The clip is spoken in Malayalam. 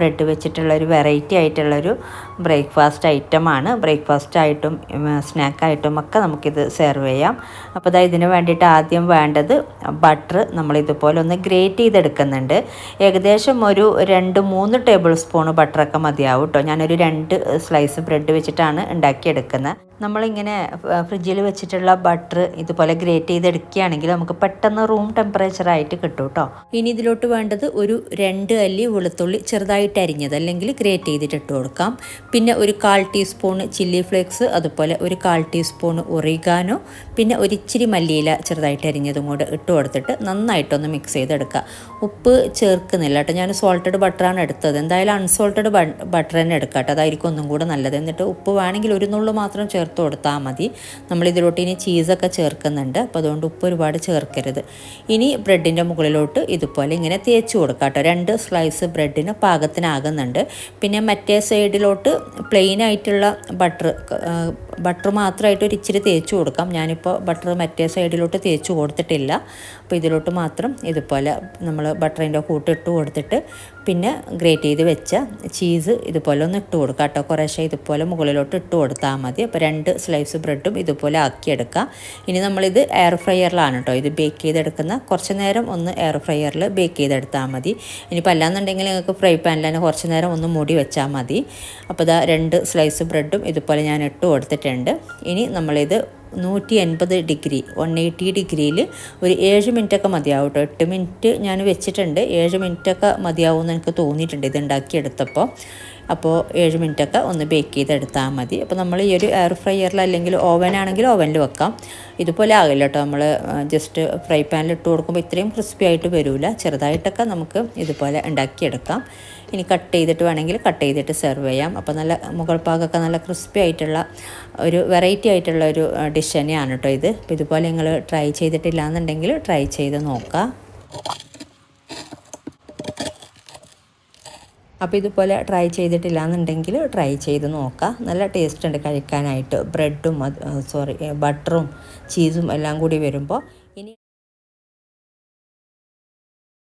ബ്രെഡ് വെച്ചിട്ടുള്ളൊരു വെറൈറ്റി ആയിട്ടുള്ളൊരു ബ്രേക്ക്ഫാസ്റ്റ് ഐറ്റമാണ് ബ്രേക്ക്ഫാസ്റ്റ് ആയിട്ടും സ്നാക്കായിട്ടും ഒക്കെ നമുക്കിത് സെർവ് ചെയ്യാം. അപ്പോൾ അതായത് ഇതിന് വേണ്ടിയിട്ട് ആദ്യം വേണ്ടത് ബട്ടർ നമ്മളിതുപോലെ ഒന്ന് ഗ്രേറ്റ് ചെയ്തെടുക്കുന്നുണ്ട്. ഏകദേശം ഒരു രണ്ട് മൂന്ന് ടേബിൾ സ്പൂൺ ബട്ടറൊക്കെ മതിയാവും കേട്ടോ ഞാനൊരു രണ്ട് സ്ലൈസ് ബ്രെഡ് വെച്ചിട്ടാണ് ഉണ്ടാക്കിയെടുക്കുന്നത്. നമ്മളിങ്ങനെ ഫ്രിഡ്ജിൽ വെച്ചിട്ടുള്ള ബട്ടർ ഇതുപോലെ ഗ്രേറ്റ് ചെയ്തെടുക്കുകയാണെങ്കിൽ നമുക്ക് പെട്ടെന്ന് റൂം ടെമ്പറേച്ചറായിട്ട് കിട്ടും കേട്ടോ ഇനി ഇതിലോട്ട് വേണ്ടത് ഒരു രണ്ട് അല്ലി വെളുത്തുള്ളി ചെറുതായിട്ട് അരിഞ്ഞത് അല്ലെങ്കിൽ ഗ്രേറ്റ് ചെയ്തിട്ട് ഇട്ട് കൊടുക്കാം. പിന്നെ ഒരു കാൽ ടീസ്പൂൺ ചില്ലി ഫ്ലേക്സ് അതുപോലെ ഒരു കാൽ ടീസ്പൂൺ ഒറിഗാനോ പിന്നെ ഒരു ഇച്ചിരി മല്ലിയില ചെറുതായിട്ട് അരിഞ്ഞതും കൂടെ ഇട്ട് കൊടുത്തിട്ട് നന്നായിട്ടൊന്ന് മിക്സ് ചെയ്തെടുക്കുക. ഉപ്പ് ചേർക്കുന്നില്ല കേട്ടോ. ഞാൻ സോൾട്ടഡ് ബട്ടറാണ് എടുത്തത്. എന്തായാലും അൺസോൾട്ടഡ് ബട്ടർ തന്നെ എടുക്കുക കേട്ടോ. അതായിരിക്കും ഒന്നും കൂടെ നല്ലത്. എന്നിട്ട് ഉപ്പ് വേണമെങ്കിൽ ഒരു നുള്ളു മാത്രം ചേർത്ത് കൊടുത്താൽ മതി. നമ്മൾ ഇതിലോട്ട് ഇനി ചീസൊക്കെ ചേർക്കുന്നുണ്ട്. അപ്പോൾ അതുകൊണ്ട് ഉപ്പ് ഒരുപാട് ചേർക്കരുത്. ഇനി ബ്രെഡിന്റെ മുകളിലോട്ട് ഇതുപോലെ ഇങ്ങനെ തേച്ച് കൊടുക്കാം കേട്ടോ. രണ്ട് സ്ലൈസ് ബ്രെഡിന് പാകത്തിനാകുന്നുണ്ട് പിന്നെ മറ്റേ സൈഡിലോട്ട് പ്ലെയിൻ ആയിട്ടുള്ള ബട്ടർ ബട്ടർ മാത്രമായിട്ട് ഒരു ഇച്ചിരി തേച്ച് കൊടുക്കാം. ഞാനിപ്പോൾ ബട്ടർ മറ്റേ സൈഡിലോട്ട് തേച്ച് കൊടുത്തിട്ടില്ല. അപ്പോൾ ഇതിലോട്ട് മാത്രം ഇതുപോലെ നമ്മൾ ബട്ടറിന്റെ കൂട്ട് ഇട്ട് കൊടുത്തിട്ട് പിന്നെ ഗ്രേറ്റ് ചെയ്ത് വെച്ച ചീസ് ഇതുപോലെ ഒന്ന് ഇട്ട് കൊടുക്കുക കേട്ടോ. കുറേശ്ശെ ഇതുപോലെ മുകളിലോട്ട് ഇട്ട് കൊടുത്താൽ മതി. അപ്പോൾ രണ്ട് സ്ലൈസ് ബ്രെഡും ഇതുപോലെ ആക്കിയെടുക്കുക ഇനി നമ്മളിത് എയർ ഫ്രയറിലാണ് കേട്ടോ ഇത് ബേക്ക് ചെയ്തെടുക്കുന്ന കുറച്ച് നേരം ഒന്ന് എയർ ഫ്രയറിൽ ബേക്ക് ചെയ്തെടുത്താൽ മതി. ഇനിയിപ്പോൾ അല്ലാന്നുണ്ടെങ്കിൽ നിങ്ങൾക്ക് ഫ്രൈ പാനിൽ തന്നെ കുറച്ച് നേരം ഒന്ന് മൂടി വെച്ചാൽ മതി. അപ്പോൾ ഇതാ രണ്ട് സ്ലൈസ് ബ്രെഡും ഇതുപോലെ ഞാൻ ഇട്ട് കൊടുത്തിട്ടുണ്ട്. ഇനി നമ്മളിത് നൂറ്റി എൺപത് ഡിഗ്രി വൺ എയ്റ്റി ഡിഗ്രിയിൽ ഒരു ഏഴ് മിനിറ്റൊക്കെ മതിയാവും കേട്ടോ എട്ട് മിനിറ്റ് ഞാൻ വെച്ചിട്ടുണ്ട്. ഏഴ് മിനിറ്റൊക്കെ മതിയാവും എന്ന് എനിക്ക് തോന്നിയിട്ടുണ്ട് ഇത് ഉണ്ടാക്കിയെടുത്തപ്പോൾ. അപ്പോൾ ഏഴ് മിനിറ്റൊക്കെ ഒന്ന് ബേക്ക് ചെയ്തെടുത്താൽ മതി. അപ്പോൾ നമ്മൾ ഈ ഒരു എയർ ഫ്രയറിൽ അല്ലെങ്കിൽ ഓവൻ ആണെങ്കിൽ ഓവനിൽ വെക്കാം. ഇതുപോലെ ആകില്ല കേട്ടോ. നമ്മൾ ജസ്റ്റ് ഫ്രൈ പാനിൽ ഇട്ട് കൊടുക്കുമ്പോൾ ഇത്രയും ക്രിസ്പി ആയിട്ട് വരില്ല ചെറുതായിട്ടൊക്കെ നമുക്ക് ഇതുപോലെ ഉണ്ടാക്കിയെടുക്കാം. ഇനി കട്ട് ചെയ്തിട്ട് വേണമെങ്കിൽ കട്ട് ചെയ്തിട്ട് സെർവ് ചെയ്യാം. അപ്പോൾ നല്ല മുകൾ പാകമൊക്കെ നല്ല ക്രിസ്പി ആയിട്ടുള്ള ഒരു വെറൈറ്റി ആയിട്ടുള്ള ഒരു ഡിഷ് തന്നെയാണ് കേട്ടോ ഇത്. അപ്പോൾ ഇതുപോലെ നിങ്ങൾ ട്രൈ ചെയ്തിട്ടില്ല എന്നുണ്ടെങ്കിൽ ട്രൈ ചെയ്ത് നോക്കാം. അപ്പോൾ ഇതുപോലെ ട്രൈ ചെയ്തിട്ടില്ല എന്നുണ്ടെങ്കിൽ ട്രൈ ചെയ്ത് നോക്കാം. നല്ല ടേസ്റ്റ് ഉണ്ട് കഴിക്കാനായിട്ട്. ബ്രെഡും സോറി ബട്ടറും ചീസും എല്ലാം കൂടി വരുമ്പോൾ